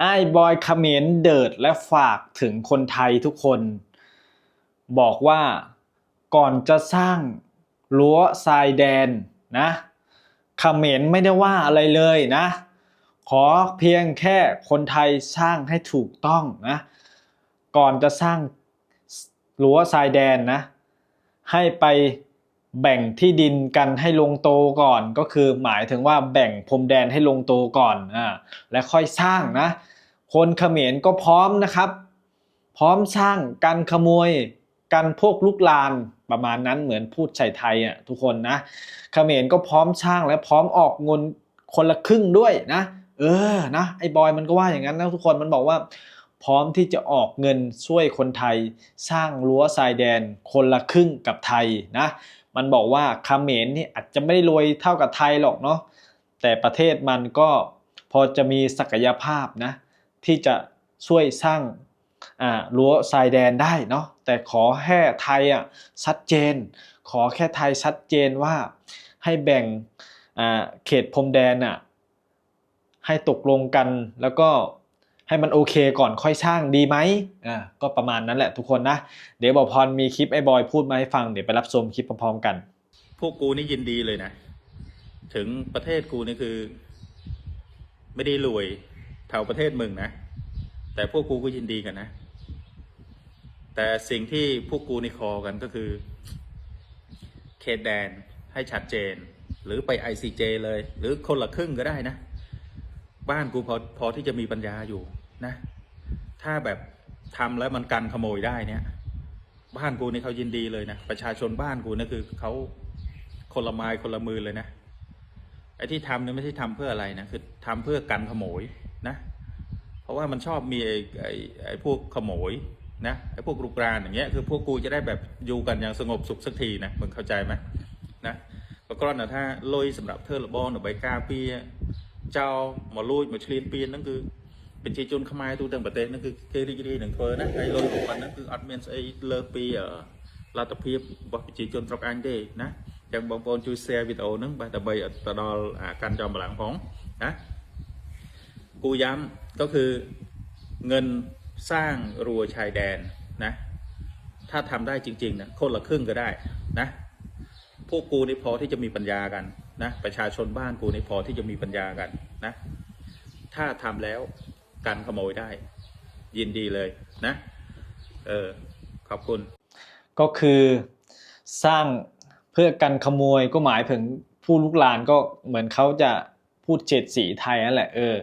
ไอ้บอยเขมรเดิดและฝากถึงคนไทยทุกคน บอกว่าก่อนจะสร้างรั้วทรายแดนนะเขมรไม่ได้ว่าอะไรเลยนะ ขอเพียงแค่คนไทยสร้างให้ถูกต้องนะ ก่อนจะสร้างรั้วทรายแดนนะ ให้ไป แบ่งที่ดินกันให้ลงโตก่อน ก็คือหมายถึงว่าแบ่งพรมแดนให้ลงโตก่อนอ่าและค่อยสร้างนะ คนเขมรก็พร้อมนะครับ พร้อมสร้างกันขโมยกันพวกลุกลานประมาณนั้นเหมือนพูดใส่ไทยอะทุกคนนะเขมรก็พร้อมสร้างและพร้อมออกเงินคนละครึ่งด้วยนะ เออนะไอ้บอยมันก็ว่าอย่างนั้นนะทุกคนมันบอกว่า พร้อมที่จะออกเงินช่วยคนไทย สร้างรั้วทรายแดนคนละครึ่งกับไทยนะ มันบอกว่าคาเมรนี่อาจจะไม่ได้รวยเท่ากับไทยหรอกเนาะแต่ประเทศมันก็พอจะมีศักยภาพนะ ที่จะช่วยสร้างรั้วทรายแดนได้เนาะแต่ขอแค่ไทยอะชัดเจน ขอแค่ไทยชัดเจนว่าให้แบ่งเขตพรมแดนอะให้ตกลงกันแล้วก็ ให้มันโอเคก่อนค่อยสร้างดีไหมอ่าก็ประมาณนั้นแหละทุกคนนะ เดี๋ยวบอกพรมีคลิปไอ้บอยพูดมาให้ฟังเดี๋ยวไปรับชมคลิปพร้อมๆกัน พวกกูนี่ยินดีเลยนะ ถึงประเทศกูนี่คือ ไม่ได้รวยเท่าประเทศมึงนะ แต่พวกกูก็ยินดีกันนะ แต่สิ่งที่พวกกูนี่คอกันก็คือ เขตแดนให้ชัดเจน หรือไป ICJ เลย หรือคนละครึ่งก็ได้นะ บ้านกูพอพอที่จะมีปัญญาอยู่ นะ ถ้าแบบทำแล้วมันกันขโมยได้เนี่ยบ้านกูนี่เขายินดีเลยนะประชาชนบ้านกูนี่คือเขาคนละไม้คนละมือเลยนะไอ้ที่ทำเนี่ยไม่ใช่ทำเพื่ออะไรนะคือทำเพื่อกันขโมยนะ เพราะว่ามันชอบมีไอ้ไอ้ไอ้พวกขโมยนะไอ้พวกรุกรานอย่างเงี้ยคือพวกกูจะได้แบบอยู่กันอย่างสงบสุขสักทีนะมึงเข้าใจไหมนะปกรณ์นะถ้าลอยสำหรับเธอละบอลหรือใบกาเปียเจ้าหมอ ลุยหมอเชลีนเปียนั่นคือ เป็นជាជនខ្មែរទូទាំងប្រទេសហ្នឹងគឺគេរីករាយនឹងធ្វើណាហើយលុយរបស់គាត់ហ្នឹងគឺអត់មានស្អីលើសពីអឺលទ្ធភាពរបស់ប្រជាជនស្រុកអញទេណាអញ្ចឹងបងប្អូនជួយ share វីដេអូហ្នឹងបាទដើម្បីឲ្យទៅដល់អាកាន់ចំកម្លាំងផងណាគូย้ำก็คือเงินสร้างรั้วชายแดนนะ ถ้าทำได้จริงๆนะคนละครึ่งก็ได้นะ พวกกูนี่พอที่จะมีปัญญากันนะ ประชาชนบ้านกูนี่พอที่จะมีปัญญากันนะ ถ้าทำแล้ว กันขโมยได้ ยินดีเลยนะ เออขอบคุณ ก็คือสร้างเพื่อกันขโมยก็หมายถึงผู้ลุกลานก็เหมือนเขาจะพูดเฉดสีไทยนั่นแหละเออ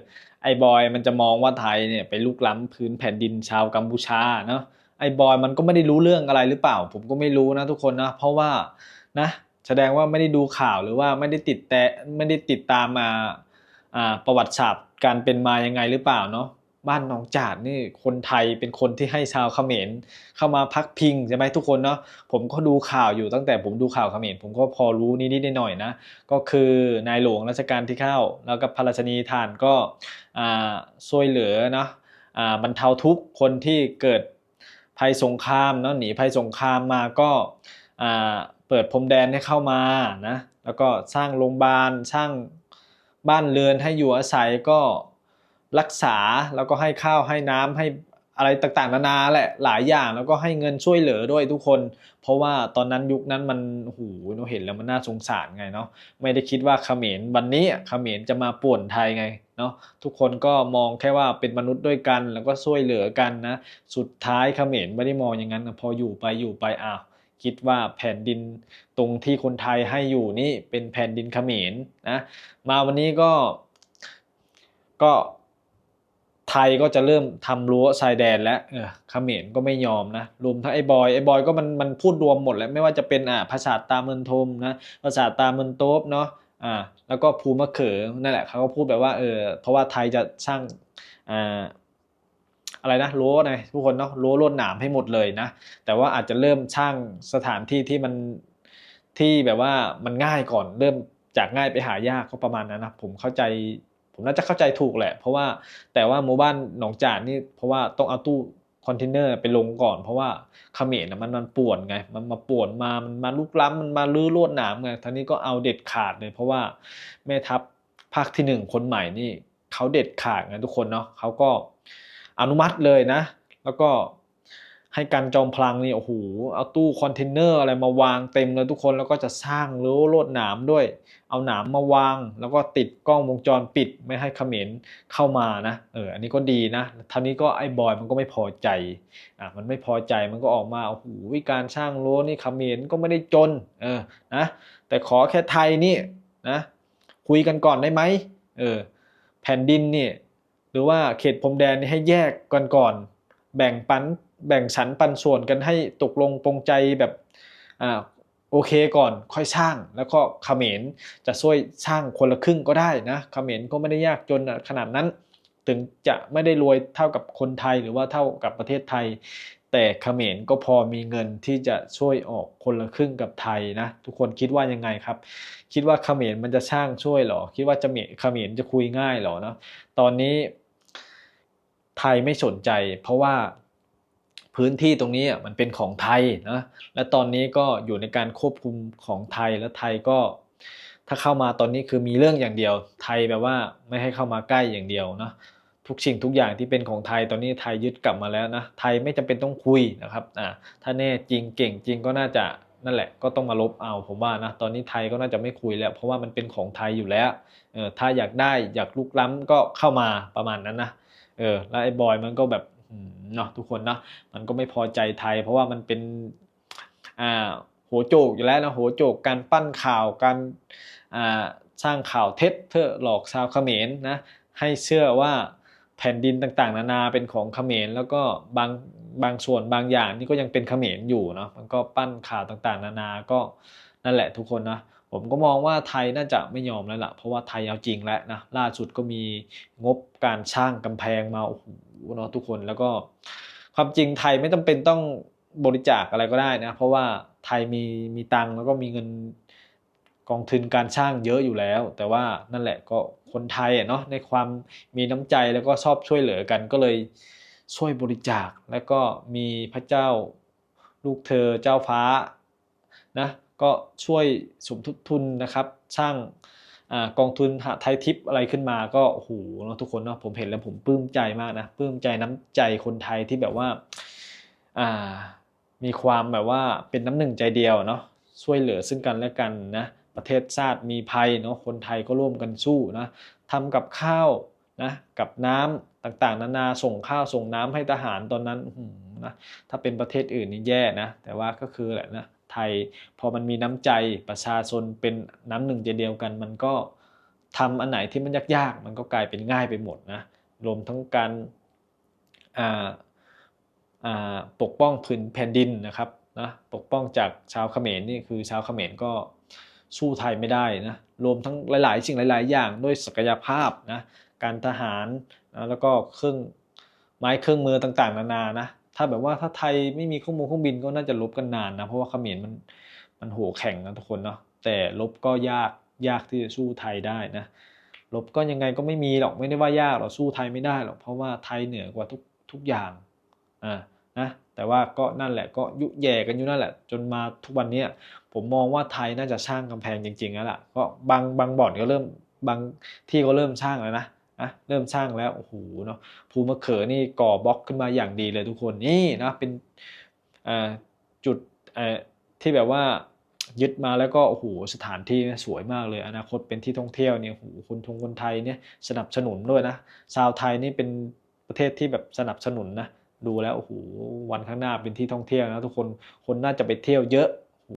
ไอ้บอยมันจะมองว่าไทยเนี่ยไปลุกล้ำพื้นแผ่นดินชาวกัมพูชาเนาะไอ้บอยมันก็ไม่ได้รู้เรื่องอะไรหรือเปล่า ผมก็ไม่รู้นะทุกคนนะเพราะว่านะแสดงว่าไม่ได้ดูข่าวหรือว่าไม่ได้ติดแต่ไม่ได้ติดตามมาอ่า ประวัติศาสตร์การเป็นมายังไงหรือเปล่าเนาะบ้านหนองจาดนี่คนไทยเป็นคนที่ให้ชาวเขมรเข้ามาพักพิงใช่ไหมทุกคนเนาะผมก็ดูข่าวอยู่ตั้งแต่ผมดูข่าวเขมรผมก็พอรู้นิดๆหน่อยๆนะก็คือนายหลวงรัชกาลที่เข้าแล้วก็พระราชนีทานก็ช่วยเหลือเนาะบรรเทาทุกคนที่เกิดภัยสงครามเนาะหนีภัยสงครามมาก็เปิดพรมแดนให้เข้ามานะแล้วก็สร้างโรงพยาบาลสร้าง บ้านเรือนให้อยู่อาศัยก็รักษาแล้วก็ให้ข้าวให้น้ำให้อะไรต่างๆนานาแหละหลายอย่างแล้วก็ให้เงินช่วยเหลือด้วยทุกคน เพราะว่าตอนนั้นยุคนั้นมันโอ้โหเราเห็นแล้วมันน่าสงสารไงเนาะไม่ได้คิดว่าเขมรวันนี้เขมรจะมาป่วนไทยไงเนาะทุกคนก็มองแค่ว่าเป็นมนุษย์ด้วยกัน แล้วก็ช่วยเหลือกันนะสุดท้ายเขมรไม่ได้มองอย่างนั้นนะพออยู่ไปอยู่ไปอ้าว คิดว่าแผ่นดินตรงที่คนไทยให้อยู่นี่เป็นแผ่นดินเขมรนะมาวันนี้ก็ก็ไทยก็จะเริ่มทำรั้วชายแดนแล้วเออเขมรก็ไม่ยอมนะรวมทั้งไอ้บอยไอ้บอยก็มันมันพูดรวมหมดแล้วไม่ว่าจะเป็นอ่าภาษาตาเมืนทมนะภาษาตาเมืนโต๊บเนาะอ่าแล้วก็ภูมะเขือนั่นแหละเขาก็พูดแบบว่าเออเพราะว่าไทยจะสร้างอ่า อะไรนะรั้วไงทุกคนเนาะรั้วลวดหนามให้หมดเลยนะ แต่ว่าอาจจะเริ่มสร้างสถานที่ที่มันที่แบบว่ามันง่ายก่อนเริ่มจากง่ายไปหายากก็ประมาณนั้นนะผมเข้าใจผมน่าจะเข้าใจถูกแหละ เพราะว่าแต่ว่าหมู่บ้านหนองจานนี่เพราะว่าต้องเอาตู้คอนเทนเนอร์ไปลงก่อนเพราะว่าเขมรนะมันมันป่วนไง มันมาป่วนมามันมาลุกล้ำมันมาลื้อลวดหนามไงท่านี้ก็เอาเด็ดขาดเลย เพราะว่าแม่ทัพภาคที่หนึ่งคนใหม่นี่เขาเด็ดขาดนะทุกคนเนาะเขาก็ อนุมัติเลยนะ แล้วก็ให้การจอมพลังนี่โอ้โหเอาตู้คอนเทนเนอร์อะไรมาวางเต็มเลยทุกคนแล้วก็จะสร้างรั้วลวดหนามด้วย เอาหนามมาวาง แล้วก็ติดกล้องวงจรปิดไม่ให้เขมรเข้ามานะเอออันนี้ก็ดีนะท่านี้ก็ไอ้บอยมันก็ไม่พอใจอะมันไม่พอใจมันก็ออกมาโอ้โหวิการสร้างรั้วนี่เขมรก็ไม่ได้จนเออนะแต่ขอแค่ไทยนี่นะคุยกันก่อนได้ไหมเออแผ่นดินนี่ห รือว่าเขตพรมแดนนี่ให้แยกกันก่อน แบ่งปันแบ่งสรรปันส่วนกันให้ตกลงปรงใจแบบอ่าโอเคก่อนค่อยสร้างแล้วก็เขมรจะช่วยสร้างคนละครึ่งก็ได้นะเขมรก็ไม่ได้ยากจนขนาดนั้น ถึงจะไม่ได้รวยเท่ากับคนไทยหรือว่าเท่ากับประเทศไทย แต่เขมรก็พอมีเงินที่จะช่วยออกคนละครึ่งกับไทยนะ ทุกคนคิดว่ายังไงครับ คิดว่าเขมรมันจะสร้างช่วยหรอ คิดว่าจะเขมรจะคุยง่ายหรอเนาะตอนนี้ ไทยไม่สนใจ เพราะว่าพื้นที่ตรงนี้มันเป็นของไทยนะและตอนนี้ก็อยู่ในการควบคุมของไทยและไทยก็ ถ้าเข้ามาตอนนี้คือมีเรื่องอย่างเดียว ไทยแบบว่าไม่ให้เข้ามาใกล้อย่างเดียวนะทุกสิ่งทุกอย่างที่เป็นของไทยตอนนี้ไทยยึดกลับมาแล้วนะไทยไม่จำเป็นต้องคุยนะครับอ่าถ้าแน่จริงเก่งจริงก็น่าจะนั่นแหละก็ต้องมาลบเอาผมว่านะตอนนี้ไทยก็น่าจะไม่คุยแล้ว เพราะว่ามันเป็นของไทยอยู่แล้วเออถ้าอยากได้อยากลุกล้ำก็เข้ามาประมาณนั้นนะ เออแล้วไอ้บอยมันก็แบบเนาะทุกคนเนาะมันก็ไม่พอใจไทย เพราะว่ามันเป็นอ่าหัวโจกอยู่แล้วนะหัวโจกการปั้นข่าวการอ่าสร้างข่าวเท็จเพื่อหลอกชาวเขมรนะให้เชื่อว่าแผ่นดินต่างๆ นานาเป็นของเขมรแล้วก็บางบางส่วนบางอย่างนี่ก็ยังเป็นเขมรอยู่เนาะมันก็ปั้นข่าวต่างๆ นานาก็นั่นแหละทุกคนนะ ผมก็มองว่าไทยน่าจะไม่ยอมแล้วล่ะ เพราะว่าไทยเอาจริงแล้วนะล่าสุดก็มีงบการสร้างกำแพงมาโอ้โหเนาะทุกคนแล้วก็ความจริงไทยไม่จำเป็นต้องบริจาคอะไรก็ได้นะ เพราะว่าไทยมีมีตังแล้วก็มีเงินกองทุนการสร้างเยอะอยู่แล้ว แต่ว่านั่นแหละก็คนไทยเนาะในความมีน้ำใจแล้วก็ชอบช่วยเหลือกันก็เลยช่วยบริจาคแล้วก็มีพระเจ้าลูกเธอเจ้าฟ้านะ ก็ช่วยสมทบทุนนะครับสร้างอกองทุนหาไทยทิปอะไรขึ้นมาก็โอ้โหเนาะทุกคนเนาะผมเห็นแล้วผมปลื้มใจมากนะปลื้มใจน้ำใจคนไทยที่แบบว่าอ่ามีความแบบว่าเป็นน้ำหนึ่งใจเดียวเนาะช่วยเหลือซึ่งกันและกันนะประเทศชาติมีภัยเนาะคนไทยก็ร่วมกันสู้นะทำกับข้าวนะกับน้ำต่างๆ นานาส่งข้าวส่งน้ำให้ทหารตอนนั้นหือนะถ้าเป็นประเทศอื่นนี่แย่นะแต่ว่าก็คือแหละนะ ทย พอมันมีน้ำใจประชาชนเป็นน้ำหนึ่งใจเดียวกัน มันก็ทำอันไหนที่มันยากๆ มันก็กลายเป็นง่ายไปหมดนะรวมทั้งการปกป้องพื้นแผ่นดินนะครับนะปกป้องจากชาวเขมรนี่คือชาวเขมรก็สู้ไทยไม่ได้นะรวมทั้งหลายๆสิ่งหลาย ๆ อย่างด้วยศักยภาพนะการทหารนะแล้วก็เครื่องไม้เครื่องมือต่างๆ นานานะ ถ้าแบบว่าถ้าไทยไม่มีเครื่องมือเครื่องบินก็น่าจะลบกันนานนะ เพราะว่าเขมรมันมันโหแข่งนะทุกคนเนาะแต่ลบก็ยากยากที่จะสู้ไทยได้นะลบก็ยังไงก็ไม่มีหรอกไม่ได้ว่ายากหรอกสู้ไทยไม่ได้หรอกเพราะว่าไทยเหนือกว่าทุกทุกอย่างอ่านะแต่ว่าก็นั่นแหละก็ยุแย่กันอยู่นั่นแหละ จนมาทุกวันนี้ผมมองว่าไทยน่าจะสร้างกำแพงจริงๆแล้วล่ะก็บางบางบ่อนก็เริ่มบางที่ก็เริ่มสร้างแล้วนะ นะเริ่มสร้างแล้วโอ้โหเนาะภูมะเขือนี่ก่อบล็อกขึ้นมาอย่างดีเลยทุกคนนี่นะเป็นจุดที่แบบว่ายึดมาแล้วก็โอ้โหสถานที่สวยมากเลยอนาคตเป็นที่ท่องเที่ยวเนี่ยโอ้โหคนทงคนไทยเนี่ยสนับสนุนด้วยนะชาวไทยนี่เป็นประเทศที่แบบสนับสนุนนะดูแล้วโอ้โหวันข้างหน้าเป็นที่ท่องเที่ยวนะทุกคนคนน่าจะไปเที่ยวเยอะ